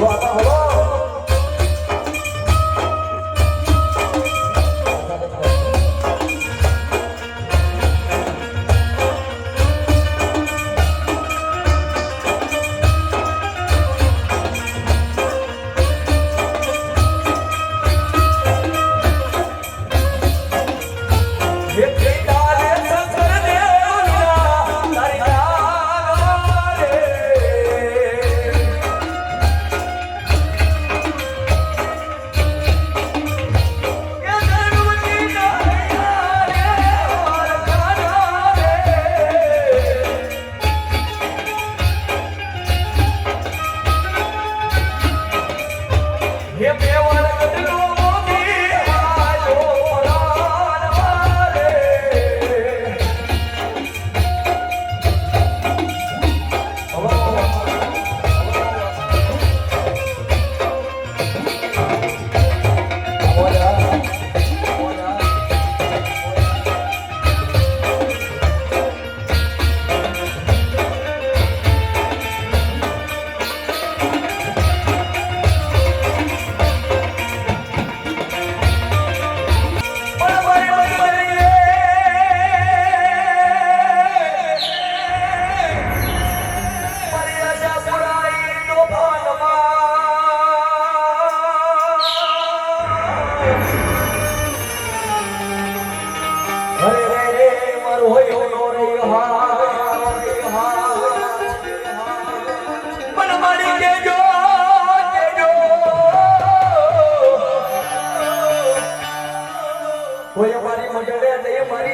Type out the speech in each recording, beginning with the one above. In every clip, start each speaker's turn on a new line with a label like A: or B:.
A: หัวเราะหัวเราะ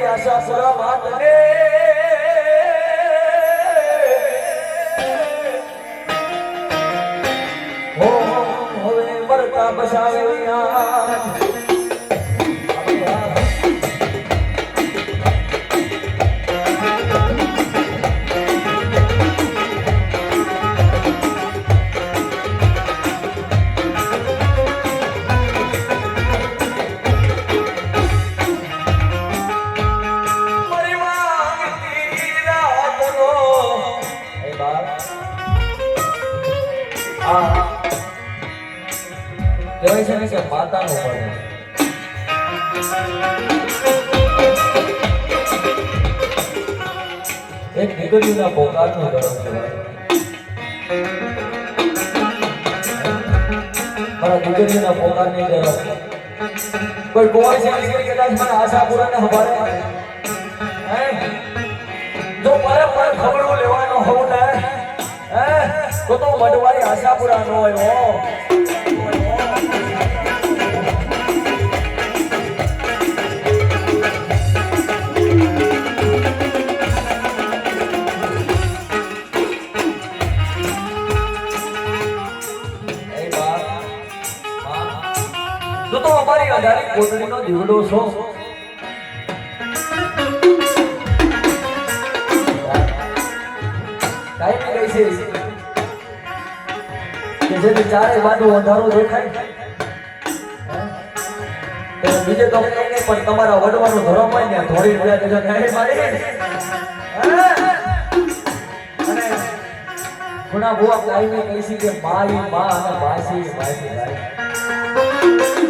A: મારી આશા પૂરા માતને હો હવે મરતા બસાવે કહેવાય છે ને કે માતાનું પણ એક દીકરીના પોકારનું ધર્મ કહેવાય. મારા દીકરીના પોકારની ધર્મ કોઈ કુંવર છે કદાચ મને આશા પૂરાને હવારે? જો મારે પર ખબરું લેવાનો હોઉં ને? તો તો મડવાઈ આશાપુરા નો હોય તો તો અમારી અઢારી કોટડીનો દીવડો છો. બી કહી છે. કે જેની ચારે બાજુ અંધારું દેખાય. બીજે તો કંઈ નહીં, પણ તમારા વડવાનો ધર્મ હોય ને થોડી રહ્યા દેજો ન્યાય મારી? અને બુઆ કાંઈ બી કહી છે કે મારી મા અને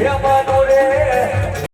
A: Yeah, my-